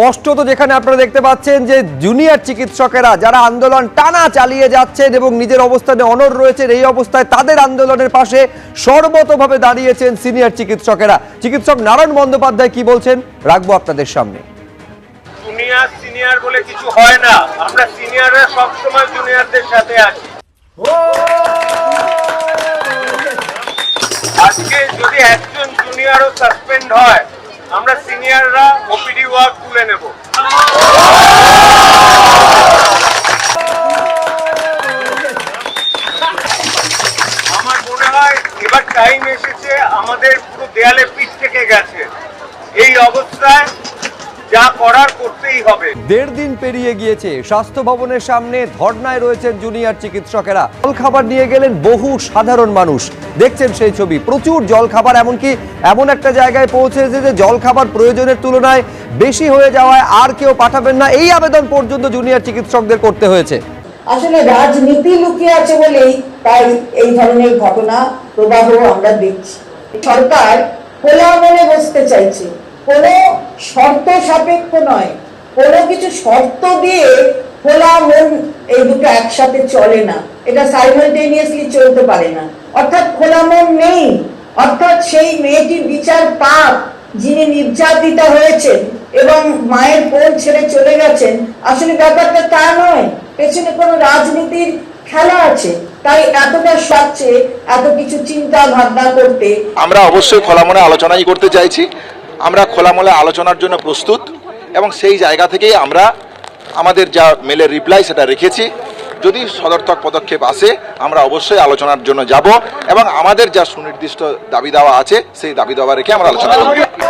স্পষ্টত যেখানে আপনারা দেখতে পাচ্ছেন যে জুনিয়র চিকিৎসকেরা যারা আন্দোলন টানা চালিয়ে যাচ্ছেন এবং নিজের অবস্থানে অনর রয়েছেন, এই অবস্থায় তাদের আন্দোলনের পাশে সর্বতভাবে দাঁড়িয়েছেন সিনিয়র চিকিৎসকেরা। চিকিৎসক নারায়ণ বন্দ্যোপাধ্যায় কি বলছেন? রাখব আপনাদের সামনে। জুনিয়র, সিনিয়র বলে কিছু হয় না। আমরা সিনিয়ররা জুনিয়রদের সাথে আছি। আজকে যদি একজন জুনিয়রও সাসপেন্ড হয় আমরা সিনিয়ররা ওপিডি ওয়ার্ক তুলে নেব। আমার মনে হয় এবার টাইম এসেছে, আমাদের পুরো দেয়ালে পিঠ থেকে গেছে। এই অবস্থায় যা করার করতেই হবে। দেড় দিন পেরিয়ে গিয়েছে স্বাস্থ্য ভবনের সামনে ধর্নায় রয়েছেন জুনিয়র চিকিৎসকেরা। জল খাবার নিয়ে গেলেন বহু সাধারণ মানুষ। দেখছেন সেই ছবি প্রচুর জল খাবার এমনকি এমন একটা জায়গায় পৌঁছেছে যে জল খাবার প্রয়োজনের তুলনায় বেশি হয়ে যাওয়ায় আর কেউ পাঠাবেন না। এই আবেদন পর্যন্ত জুনিয়র চিকিৎসকদের করতে হয়েছে। আসলে রাজনীতি লুকিয়ে আছে বলেই তাই এই ধরনের ঘটনা প্রবাহ আমরা দেখছি। সরকার খোলা মনে বসতে চাইছে। কোনো শর্ত সাপেক্ষ নয়। কোনো কিছু শর্ত দিয়ে খোলা মন এই দুটো একসাথে চলে না। এটা সাইমালটেনিয়াসলি চলতে পারে না। অর্থাৎ খোলা মন নেই। অর্থাৎ সেই মেয়েটির বিচার পাপ যিনি নির্যাতিতা হয়েছেন এবং মায়ের কোল ছেড়ে চলে গেছেন, আসলে ব্যাপারটা তা নয়। পেছনে কোনো রাজনীতির খেলা আছে। তাই এতটা স্বচ্ছে, এত কিছু চিন্তা ভাবনা করতে আমরা অবশ্যই খোলা খোলামনে আলোচনাই করতে চাইছি। আমরা খোলামলে আলোচনার জন্য প্রস্তুত। এবং সেই জায়গা থেকেই আমরা আমাদের যা মেলের রিপ্লাই সেটা রেখেছি। যদি সদর্থক পদক্ষেপ আসে, আমরা অবশ্যই আলোচনার জন্য যাব এবং আমাদের যা সুনির্দিষ্ট দাবি দেওয়া আছে, সেই দাবি দাওয়া রেখে আমরা আলোচনা করব।